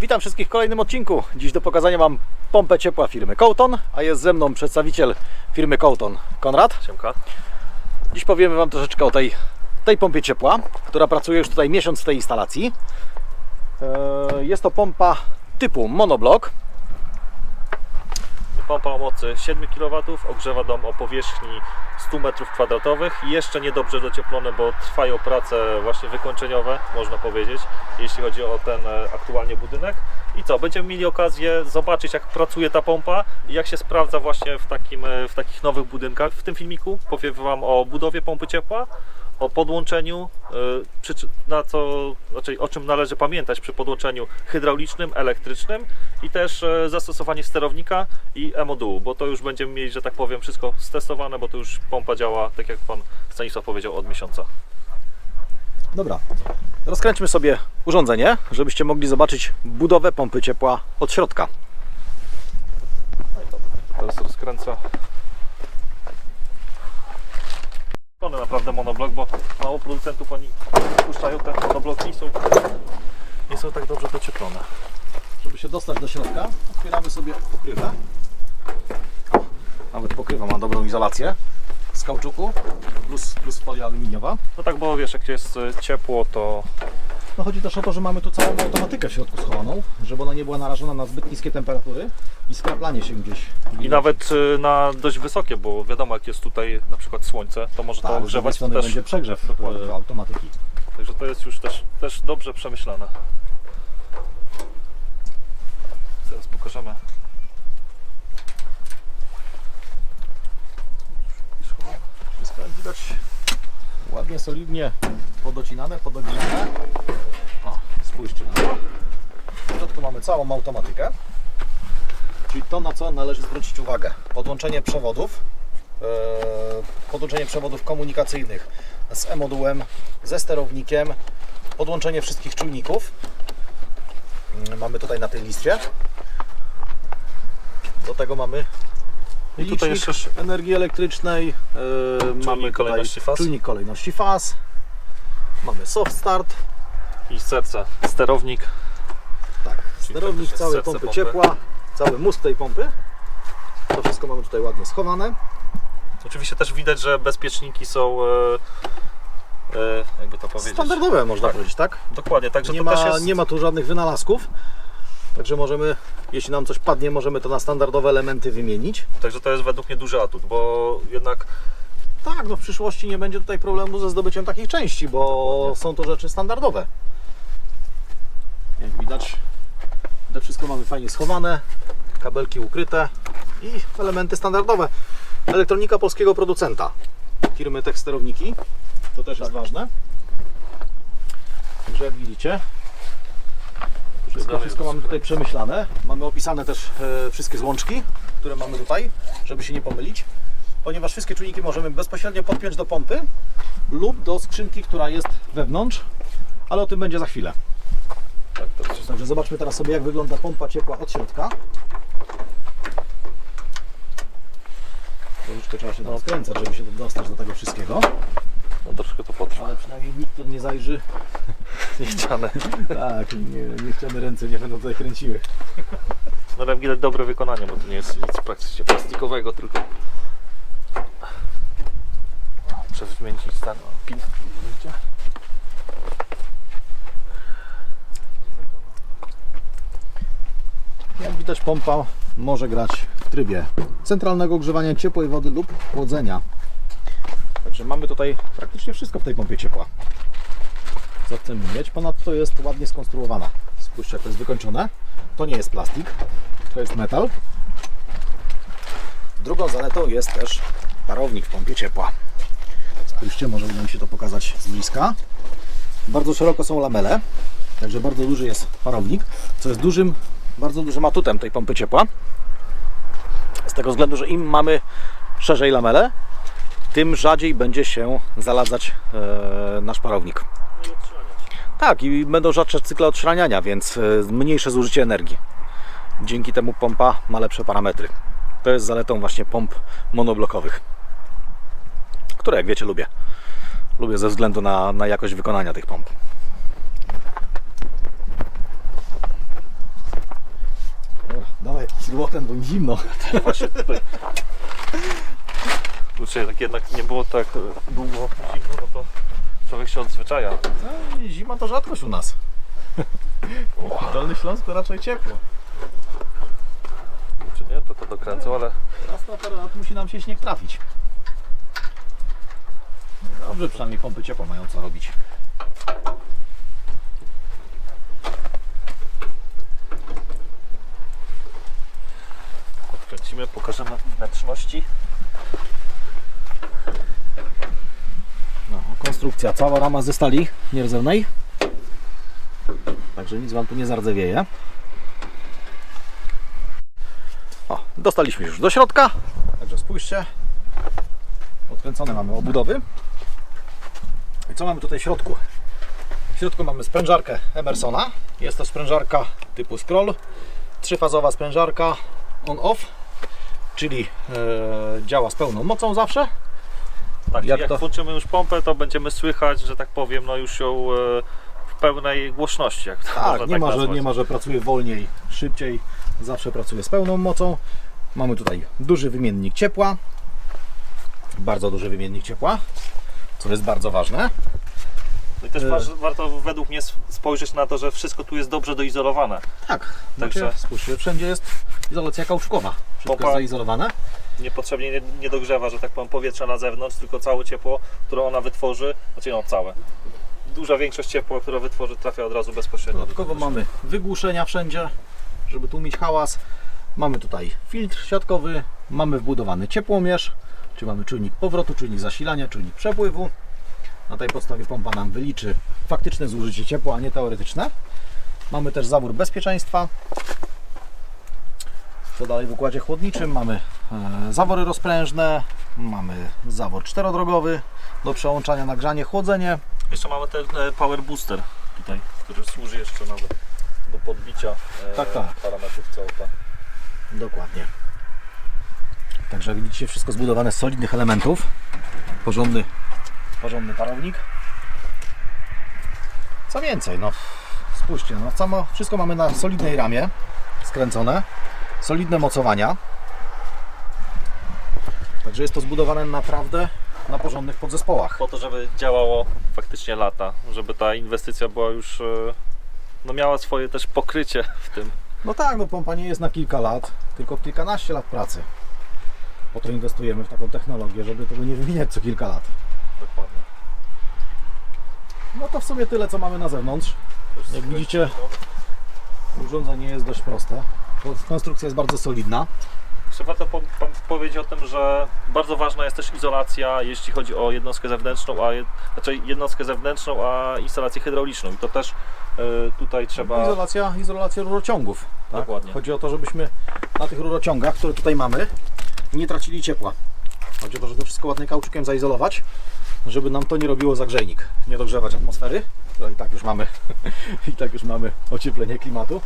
Witam wszystkich w kolejnym odcinku. Dziś do pokazania mam pompę ciepła firmy Cołton, a jest ze mną przedstawiciel firmy Cołton, Konrad. Siemka. Dziś powiemy Wam troszeczkę o tej, tej pompie ciepła, która pracuje już tutaj miesiąc w tej instalacji. E, Jest to pompa typu monoblock. Pompa o mocy 7 kW ogrzewa dom o powierzchni 100 m2 i jeszcze niedobrze docieplone, bo trwają prace właśnie wykończeniowe, można powiedzieć, jeśli chodzi o ten e, aktualnie budynek. I co, będziemy mieli okazję zobaczyć jak pracuje ta pompa i jak się sprawdza właśnie w, takim, e, w takich nowych budynkach. W tym filmiku powiem Wam o budowie pompy ciepła, o podłączeniu, przy, czy- na co, znaczy, o czym należy pamiętać przy podłączeniu hydraulicznym, elektrycznym i też e, zastosowanie sterownika i e-modułu, bo to już będziemy mieli, że tak powiem, wszystko stestowane, bo to już pompa działa, tak jak Pan Stanisław powiedział, od miesiąca. Dobra, rozkręćmy sobie urządzenie, żebyście mogli zobaczyć budowę pompy ciepła od środka. No i dobra, teraz rozkręcę. Naprawdę monoblok, bo mało producentów oni puszczają te monobloki i są, nie są tak dobrze docieplone. Żeby się dostać do środka, otwieramy sobie pokrywę. Nawet pokrywa ma dobrą izolację z kauczuku plus, plus folia aluminiowa. No tak, bo wiesz, jak jest e, ciepło, to No chodzi też o to, że mamy tu całą automatykę w środku schowaną, żeby ona nie była narażona na zbyt niskie temperatury i skraplanie się gdzieś. i nawet e, na dość wysokie, bo wiadomo, jak jest tutaj na przykład słońce, to może to tak, ogrzewać strony też. będzie przegrzew Dokładnie. e, automatyki. Także to jest już też, też dobrze przemyślane. Teraz pokażemy. Widać ładnie, solidnie podocinane, podoginane. O, spójrzcie na to. W środku mamy całą automatykę. Czyli to, na co należy zwrócić uwagę. Podłączenie przewodów, e, podłączenie przewodów komunikacyjnych z e-modułem, ze sterownikiem, podłączenie wszystkich czujników. Mm, Mamy tutaj na tej liście. Do tego mamy I tutaj jeszcze- energii elektrycznej. e, mamy kolejności faz. Czujnik kolejności faz. Mamy soft start. I serce, sterownik. Tak, Czyli sterownik całej serce pompy pompy. ciepła, cały mózg tej pompy. To wszystko mamy tutaj ładnie schowane. Oczywiście też widać, że bezpieczniki są, e, e, jakby to powiedzieć. Standardowe można Tak. powiedzieć, tak? Dokładnie, także Nie to ma, też jest. nie ma tu żadnych wynalazków. Także możemy, jeśli nam coś padnie, możemy to na standardowe elementy wymienić. Także to jest według mnie duży atut, bo jednak Tak, no w przyszłości nie będzie tutaj problemu ze zdobyciem takich części, bo są to rzeczy standardowe. Jak widać, to wszystko mamy fajnie schowane, kabelki ukryte i elementy standardowe. Elektronika polskiego producenta, firmy Tech Sterowniki, to też jest ważne. Także jak widzicie, wszystko, wszystko mamy tutaj przemyślane. Mamy opisane też e, wszystkie złączki, które mamy tutaj, żeby się nie pomylić ponieważ wszystkie czujniki możemy bezpośrednio podpiąć do pompy lub do skrzynki, która jest wewnątrz, ale o tym będzie za chwilę. tak, Także zobaczmy teraz sobie, jak wygląda pompa ciepła od środka. Troszeczkę trzeba się tam skręcać, żeby się dostać do tego wszystkiego, no, troszkę to potrwa. ale przynajmniej nikt tu nie zajrzy. Niechciane. Tak, nie, niechciane ręce nie będą tutaj kręciły. No widać dobre wykonanie, bo to nie jest nic praktycznie plastikowego, tylko przez zmienić stan pin. Widzicie? Jak widać pompa może grać w trybie centralnego ogrzewania ciepłej wody lub chłodzenia. Także mamy tutaj praktycznie wszystko w tej pompie ciepła. Chcemy mieć. Ponadto jest ładnie skonstruowana. Spójrzcie jak to jest wykończone. To nie jest plastik, to jest metal. Drugą zaletą jest też parownik w pompie ciepła. Spójrzcie, może uda mi się to pokazać z bliska. Bardzo szeroko są lamele, także bardzo duży jest parownik, co jest dużym, bardzo dużym atutem tej pompy ciepła. Z tego względu, że im mamy szerzej lamele, tym rzadziej będzie się zaladzać e, nasz parownik. Tak, i będą rzadsze cykle odszraniania, więc e, mniejsze zużycie energii. Dzięki temu pompa ma lepsze parametry. To jest zaletą właśnie pomp monoblokowych, które jak wiecie lubię. Lubię ze względu na, na jakość wykonania tych pomp. Sidłotem, bo mi zimno. Właśnie tutaj. Kurczę, jak jednak nie było tak e, długo zimno, no to człowiek się odzwyczaja. No, i zima to rzadkość u nas. Dolny Śląsk to raczej ciepło. Czy nie? To to dokręcą, ale Raz na parę lat musi nam się śnieg trafić. Dobrze, przynajmniej pompy ciepła mają co robić. odkręcimy, pokażemy wnętrzności. Konstrukcja, cała rama ze stali nierdzewnej. Także nic Wam tu nie zardzewieje. O, dostaliśmy już do środka. Także spójrzcie. Odkręcone mamy obudowy. I co mamy tutaj w środku? W środku mamy sprężarkę Emersona. Jest to sprężarka typu scroll. Trzyfazowa sprężarka on-off, czyli e, działa z pełną mocą zawsze. Tak, Jak jak, to? włączymy już pompę, to będziemy słychać, że tak powiem, no już ją e, w pełnej głośności, jak to Tak, nie, tak ma, że, nie ma, że pracuje wolniej, szybciej, zawsze pracuje z pełną mocą. Mamy tutaj duży wymiennik ciepła, bardzo duży wymiennik ciepła, co jest bardzo ważne. No i też E. waż, warto według mnie sp- spojrzeć na to, że wszystko tu jest dobrze doizolowane. Tak, Także- spójrzcie, wszędzie jest izolacja kauczkowa, wszystko Pompa- jest zaizolowane. Niepotrzebnie nie, nie dogrzewa, że tak powiem, powietrza na zewnątrz, tylko całe ciepło, które ona wytworzy, znaczy no całe. Duża większość ciepła, które wytworzy, trafia od razu bezpośrednio. do Dodatkowo tego mamy wygłuszenia wszędzie, żeby tłumić hałas. Mamy tutaj filtr siatkowy, mamy wbudowany ciepłomierz, czyli mamy czujnik powrotu, czujnik zasilania, czujnik przepływu. Na tej podstawie pompa nam wyliczy faktyczne zużycie ciepła, a nie teoretyczne. Mamy też zawór bezpieczeństwa. Co dalej w układzie chłodniczym? Mamy e, zawory rozprężne, mamy zawór czterodrogowy do przełączania na grzanie, chłodzenie. Jeszcze mamy ten e, power booster tutaj, który służy jeszcze nawet do podbicia e, Tak, tak. parametrów CO2. Dokładnie. Także widzicie wszystko zbudowane z solidnych elementów. Porządny, porządny parownik. Co więcej, no spójrzcie, no samo, wszystko mamy na solidnej ramie skręcone, solidne mocowania. Także jest to zbudowane naprawdę na porządnych podzespołach. Po to, żeby działało faktycznie lata, żeby ta inwestycja była już, e, no miała swoje też pokrycie w tym. No tak, no pompa nie jest na kilka lat, tylko w kilkanaście lat pracy. Po to inwestujemy w taką technologię, żeby tego nie wymieniać co kilka lat. Dokładnie. No to w sumie tyle, co mamy na zewnątrz. Jak widzicie, urządzenie jest dość proste. Konstrukcja jest bardzo solidna. Jeszcze warto po, po, powiedzieć o tym, że bardzo ważna jest też izolacja, jeśli chodzi o jednostkę zewnętrzną, a je, znaczy jednostkę zewnętrzną, a instalację hydrauliczną. I to też e, tutaj trzeba. Izolacja, izolacja rurociągów. Tak? Dokładnie. Chodzi o to, żebyśmy na tych rurociągach, które tutaj mamy, nie tracili ciepła. Chodzi o to, żeby to wszystko ładnie kauczukiem zaizolować, żeby nam to nie robiło zagrzejnik. Nie dogrzewać atmosfery, która i tak już mamy, i tak już mamy ocieplenie klimatu.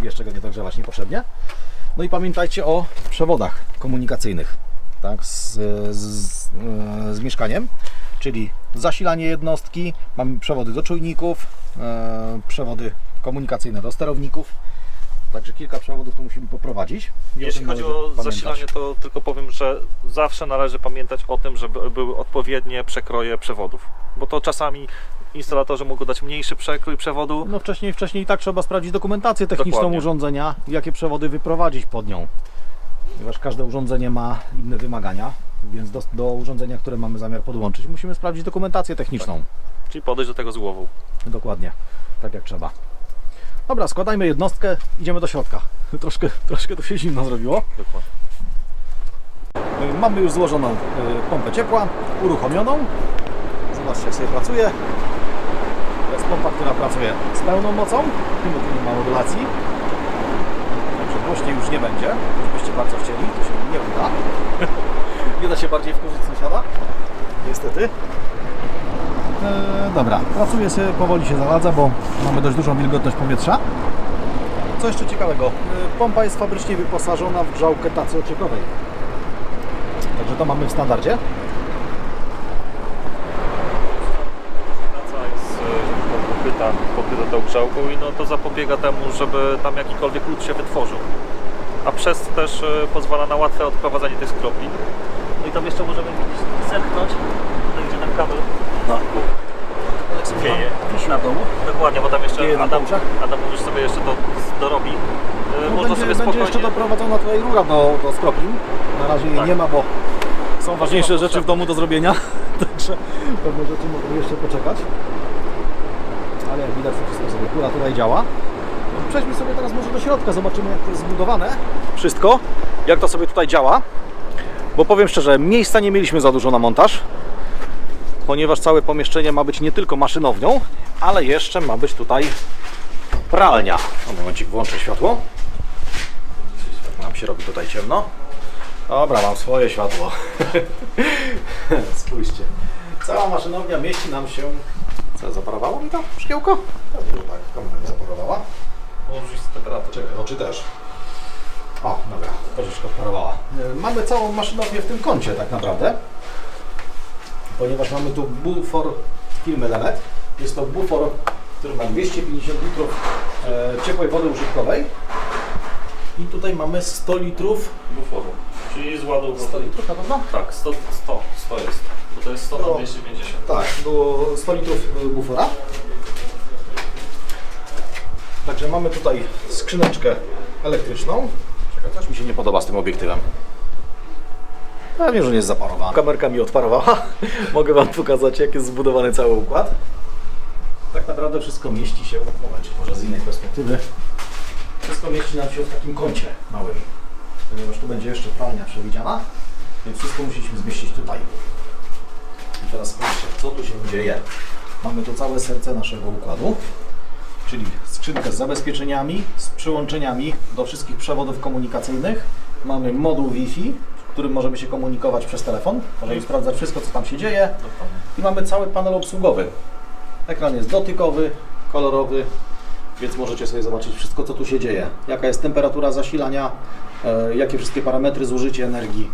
I jeszcze go nie dogrzewać niepotrzebnie. No i pamiętajcie o przewodach komunikacyjnych tak, z, z, z mieszkaniem, czyli zasilanie jednostki, mamy przewody do czujników, e, przewody komunikacyjne do sterowników, także kilka przewodów tu musimy poprowadzić. I Jeśli chodzi o pamiętać. zasilanie, to tylko powiem, że zawsze należy pamiętać o tym, żeby były odpowiednie przekroje przewodów. Bo to czasami instalatorzy mogą dać mniejszy przekrój przewodu. No wcześniej, wcześniej i tak trzeba sprawdzić dokumentację techniczną Dokładnie. urządzenia, jakie przewody wyprowadzić pod nią. Ponieważ każde urządzenie ma inne wymagania, więc do, do urządzenia, które mamy zamiar podłączyć, musimy sprawdzić dokumentację techniczną. Czyli podejść do tego z głową. Dokładnie, tak jak trzeba. Dobra, składajmy jednostkę, idziemy do środka. Troszkę, troszkę to się zimno zrobiło. Dokładnie. Y, Mamy już złożoną y, pompę ciepła, uruchomioną. Zobaczcie jak sobie pracuje. To jest pompa, która pracuje z pełną mocą, mimo tu nie ma modulacji. Także głośniej już nie będzie, gdybyście bardzo chcieli, to się nie uda. nie da się bardziej wkurzyć sąsiada, niestety. E, dobra, pracuje sobie, powoli się zaladza, bo mamy dość dużą wilgotność powietrza. Co jeszcze ciekawego, e, pompa jest fabrycznie wyposażona w grzałkę tacy ociekowej. Także to mamy w standardzie. Praca jest e, pokryta, pokryta tą grzałką i no to zapobiega temu, żeby tam jakikolwiek lód się wytworzył. a przez to też e, pozwala na łatwe odprowadzanie tych skropli. No i tam jeszcze możemy widzieć, zerknąć, tutaj gdzie ten kabel No. wieje. Wisi na domu. Dokładnie, bo tam jeszcze Wieje na Adam? Adam już sobie jeszcze to dorobi. E, No, Można będzie, sobie będzie spokojnie... jeszcze doprowadzona tutaj rura do, do skroplin. Na razie jej Tak. nie ma, bo są ważniejsze rzeczy w domu do zrobienia. Także pewne rzeczy mogą jeszcze poczekać. Ale jak widać, to wszystko sobie kura tutaj działa. Przejdźmy sobie teraz może do środka, zobaczymy jak to jest zbudowane. Wszystko, jak to sobie tutaj działa. Bo powiem szczerze, miejsca nie mieliśmy za dużo na montaż. Ponieważ całe pomieszczenie ma być nie tylko maszynownią, ale jeszcze ma być tutaj pralnia. No momencik, włączę światło. Nam się robi tutaj ciemno. Dobra, mam swoje światło. Spójrzcie. Cała maszynownia mieści nam się... Co, zaparowało mi to szkiełko? Pewnie, że tak, kamera mi zaparowała. Możesz temperaturę. Czekaj, oczy też. O, dobra, troszeczkę odparowała. E, Mamy całą maszynownię w tym kącie tak naprawdę. Ponieważ mamy tu bufor firmy Lemet. Jest to bufor, który ma 250 litrów e, ciepłej wody użytkowej. I tutaj mamy 100 litrów. Buforu. Czyli z ładu... 100 litrów na pewno? Tak, 100, 100, 100 jest. Bo to jest 100 na No. 250. Tak, było 100 litrów y, bufora. Także mamy tutaj skrzyneczkę elektryczną. Czekaj, coś mi się nie podoba z tym obiektywem. Pewnie, że nie jest zaparowana. Kamerka mi odparowała. Mogę Wam pokazać, jak jest zbudowany cały układ. Tak naprawdę wszystko mieści się, momencie, może z innej perspektywy. Wszystko mieści nam się w takim kącie małym. Ponieważ tu będzie jeszcze pralnia przewidziana, więc wszystko musieliśmy zmieścić tutaj. I teraz spójrzcie, co tu się dzieje. Mamy tu całe serce naszego układu, czyli skrzynkę z zabezpieczeniami, z przyłączeniami do wszystkich przewodów komunikacyjnych. Mamy moduł Wi-Fi, w którym możemy się komunikować przez telefon, możemy sprawdzać wszystko, co tam się dzieje. I mamy cały panel obsługowy. Ekran jest dotykowy, kolorowy, więc możecie sobie zobaczyć wszystko, co tu się dzieje. Jaka jest temperatura zasilania, e, jakie wszystkie parametry zużycia energii.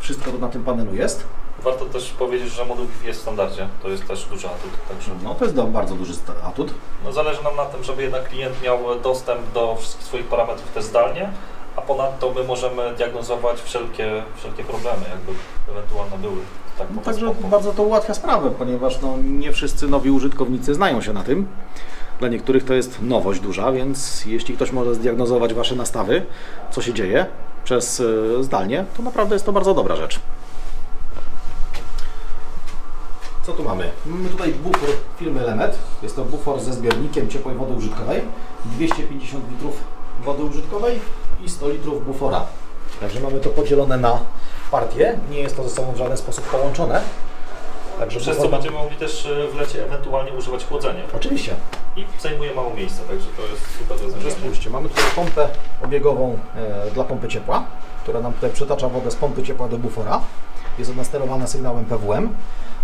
Wszystko tu na tym panelu jest. Warto też powiedzieć, że moduł Wi-Fi jest w standardzie. To jest też duży atut. Także No to jest do, bardzo duży sta- atut. no, zależy nam na tym, żeby jednak klient miał dostęp do wszystkich swoich parametrów też zdalnie, a ponadto my możemy diagnozować wszelkie, wszelkie problemy, jakby ewentualne były. Tak, No, po także bardzo to ułatwia sprawę, ponieważ no, nie wszyscy nowi użytkownicy znają się na tym. Dla niektórych to jest nowość duża, więc jeśli ktoś może zdiagnozować Wasze nastawy, co się dzieje przez e, zdalnie, to naprawdę jest to bardzo dobra rzecz. Co tu mamy? Mamy tutaj bufor firmy Lemet. Jest to bufor ze zbiornikiem ciepłej wody użytkowej. 250 litrów wody użytkowej i 100 litrów bufora. Także mamy to podzielone na partie. Nie jest to ze sobą w żaden sposób połączone. Także Przez co bufor będziemy mogli też e, w lecie ewentualnie używać chłodzenia. Oczywiście. I zajmuje mało miejsca, także to jest super rozwiązanie. spójrzcie, mamy tutaj pompę obiegową e, dla pompy ciepła, która nam tutaj przetacza wodę z pompy ciepła do bufora. Jest ona sterowana sygnałem PWM,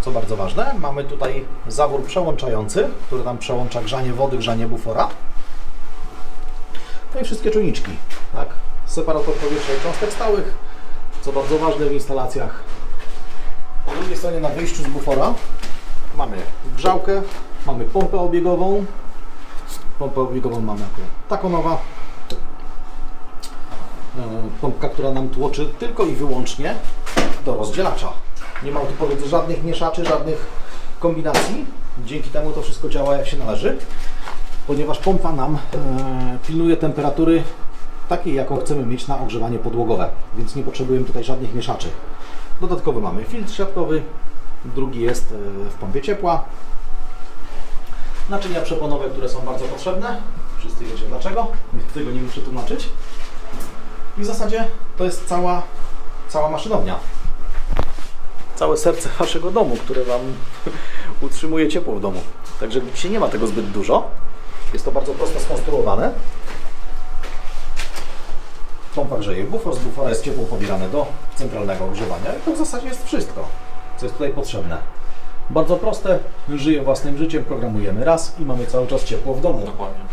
co bardzo ważne. Mamy tutaj zawór przełączający, który nam przełącza grzanie wody, grzanie bufora. No i wszystkie czujniczki, tak? Separator powietrza i cząstek stałych, co bardzo ważne w instalacjach. Po drugiej stronie na wyjściu z bufora mamy grzałkę, mamy pompę obiegową, Pompę obiegową mamy takonowa. E, Pompka, która nam tłoczy tylko i wyłącznie do rozdzielacza. Nie ma tu powiedz żadnych mieszaczy, żadnych kombinacji. Dzięki temu to wszystko działa jak się należy, ponieważ pompa nam e, pilnuje temperatury takiej, jaką chcemy mieć na ogrzewanie podłogowe, więc nie potrzebujemy tutaj żadnych mieszaczy. Dodatkowo mamy filtr siatkowy, drugi jest e, w pompie ciepła, Naczynia przeponowe, które są bardzo potrzebne. Wszyscy wiecie dlaczego. Tego nie muszę tłumaczyć. I w zasadzie to jest cała, cała maszynownia. Całe serce waszego domu, które wam utrzymuje ciepło w domu. Także dzisiaj nie ma tego zbyt dużo. Jest to bardzo prosto skonstruowane. Pompa grzeje bufor, z bufora jest ciepło pobierane do centralnego ogrzewania. I to w zasadzie jest wszystko, co jest tutaj potrzebne. Bardzo proste, żyje własnym życiem, programujemy raz i mamy cały czas ciepło w domu. Dokładnie.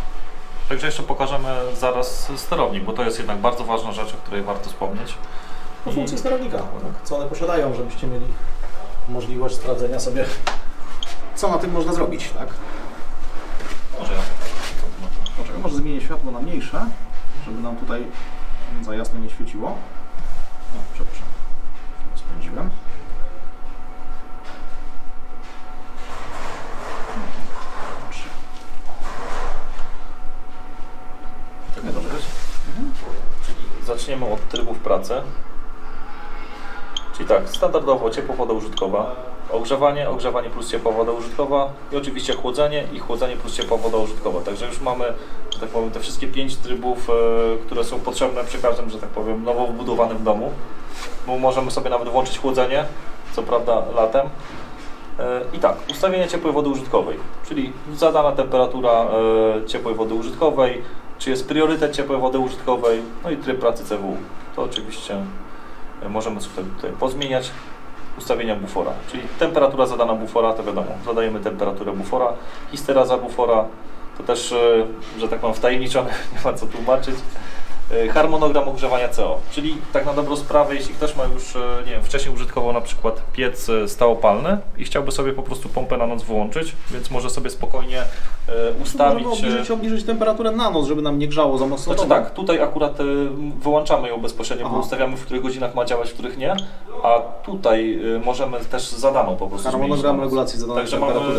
Także jeszcze pokażemy zaraz sterownik, bo to jest jednak bardzo ważna rzecz, o której warto wspomnieć. No, funkcje sterownika, tak, co one posiadają, żebyście mieli możliwość sprawdzenia sobie, co na tym można zrobić, tak? Może ja. Poczekaj, może zmienię światło na mniejsze, żeby nam tutaj Za jasno nie świeciło. No, przepraszam. Spędziłem. Być? Czyli zaczniemy od trybów pracy. Czyli tak, standardowo ciepła woda użytkowa, ogrzewanie, ogrzewanie plus ciepła woda użytkowa i oczywiście chłodzenie i chłodzenie plus ciepła woda użytkowa. Także już mamy, że tak powiem, te wszystkie pięć trybów, e, które są potrzebne przy każdym, że tak powiem, nowo wbudowanym domu. Bo możemy sobie nawet włączyć chłodzenie, co prawda latem. E, I tak, ustawienie ciepłej wody użytkowej, czyli zadana temperatura e, ciepłej wody użytkowej, czy jest priorytet ciepłej wody użytkowej, no i tryb pracy CW. To oczywiście możemy sobie tutaj pozmieniać. Ustawienia bufora, czyli temperatura zadana bufora, to wiadomo, zadajemy temperaturę bufora, histeraza bufora, to też, e, że tak powiem, wtajemniczone, nie ma co tłumaczyć. E, Harmonogram ogrzewania CO, czyli tak na dobrą sprawę, jeśli ktoś ma już, e, nie wiem, wcześniej użytkował na przykład piec e, stałopalny i chciałby sobie po prostu pompę na noc wyłączyć, więc może sobie spokojnie ustawić. Możemy obniżyć, obniżyć temperaturę na noc, żeby nam nie grzało za mocno. Znaczy tak, tutaj akurat wyłączamy ją bezpośrednio, bo Aha. ustawiamy w których godzinach ma działać, w których nie, a tutaj możemy też zadaną po prostu Harmonogram regulacji zadanej Także temperatury.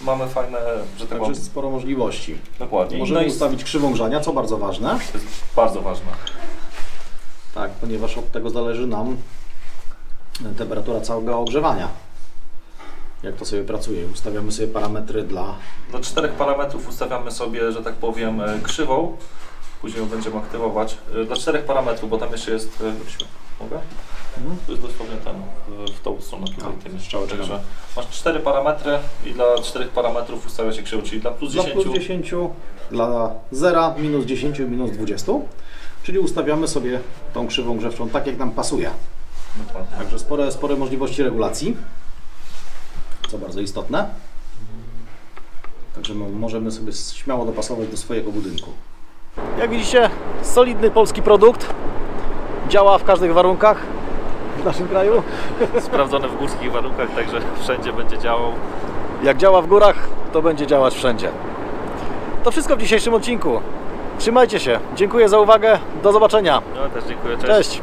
mamy, mamy fajne, że tak Także jest sporo możliwości. dokładnie. Możemy no i ustawić krzywą grzania, co bardzo ważne. to jest bardzo ważne. Tak, ponieważ od tego zależy nam temperatura całego ogrzewania. Jak to sobie pracuje. Ustawiamy sobie parametry dla Do czterech parametrów ustawiamy sobie, że tak powiem, e, krzywą. Później ją będziemy aktywować. E, Dla czterech parametrów, bo tam jeszcze jest. e, wróćmy. Mogę? To jest dosłownie ten, w- tą stronę tutaj. A, tym. strzałeczką. Także masz cztery parametry i dla czterech parametrów ustawia się krzywą, czyli dla plus Dla 10. plus 10, dla 0, minus 10, minus 20. Czyli ustawiamy sobie tą krzywą grzewczą tak, jak nam pasuje. Także spore, spore możliwości regulacji, co bardzo istotne. Także mo- możemy sobie śmiało dopasować do swojego budynku. Jak widzicie, solidny polski produkt. Działa w każdych warunkach w naszym kraju. Sprawdzone w górskich warunkach, także wszędzie będzie działał. Jak działa w górach, to będzie działać wszędzie. To wszystko w dzisiejszym odcinku. Trzymajcie się. Dziękuję za uwagę. Do zobaczenia. No też dziękuję, cześć. Cześć.